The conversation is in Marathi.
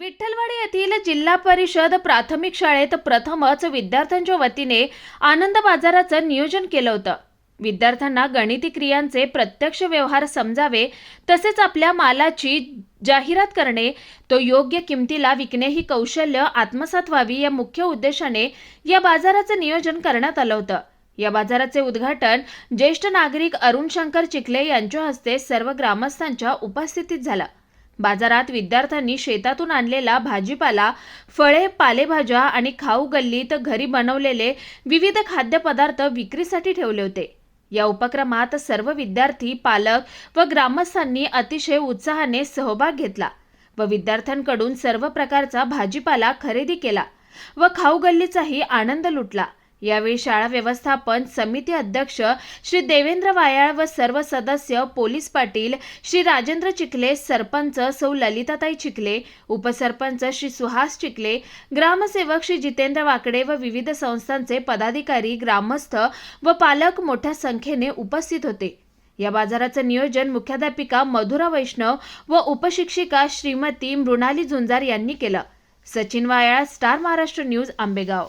विठ्ठलवाडी येथील जिल्हा परिषद प्राथमिक शाळेत प्रथमच विद्यार्थ्यांच्या वतीने आनंद बाजाराचं नियोजन केलं होतं. विद्यार्थ्यांना गणिती क्रियांचे प्रत्यक्ष व्यवहार समजावे तसेच आपल्या मालाची जाहिरात करणे तो योग्य किमतीला विकणे ही कौशल्य आत्मसात व्हावी या मुख्य उद्देशाने या बाजाराचं नियोजन करण्यात आलं होतं. या बाजाराचे उद्घाटन ज्येष्ठ नागरिक अरुण शंकर चिखले यांच्या हस्ते सर्व ग्रामस्थांच्या उपस्थितीत झालं. बाजारात विद्यार्थ्यांनी शेतातून आणलेला भाजीपाला फळे पालेभाज्या आणि खाऊ गल्लीत घरी बनवलेले विविध खाद्यपदार्थ विक्रीसाठी ठेवले होते. या उपक्रमात सर्व विद्यार्थी पालक व ग्रामस्थांनी अतिशय उत्साहाने सहभाग घेतला व विद्यार्थ्यांकडून सर्व प्रकारचा भाजीपाला खरेदी केला व खाऊ गल्लीचाही आनंद लुटला. यावेळी शाळा व्यवस्थापन समिती अध्यक्ष श्री देवेंद्र वायाळ व सर्व सदस्य पोलीस पाटील श्री राजेंद्र चिखले सरपंच सौ ललिताताई चिखले उपसरपंच श्री सुहास चिखले ग्रामसेवक श्री जितेंद्र वाकडे व विविध संस्थांचे पदाधिकारी ग्रामस्थ व पालक मोठ्या संख्येने उपस्थित होते. या बाजाराचं नियोजन मुख्याध्यापिका मधुरा वैष्णव व उपशिक्षिका श्रीमती मृणाली झुंजार यांनी केलं. Sachin Vayal Star Maharashtra news Ambegaon.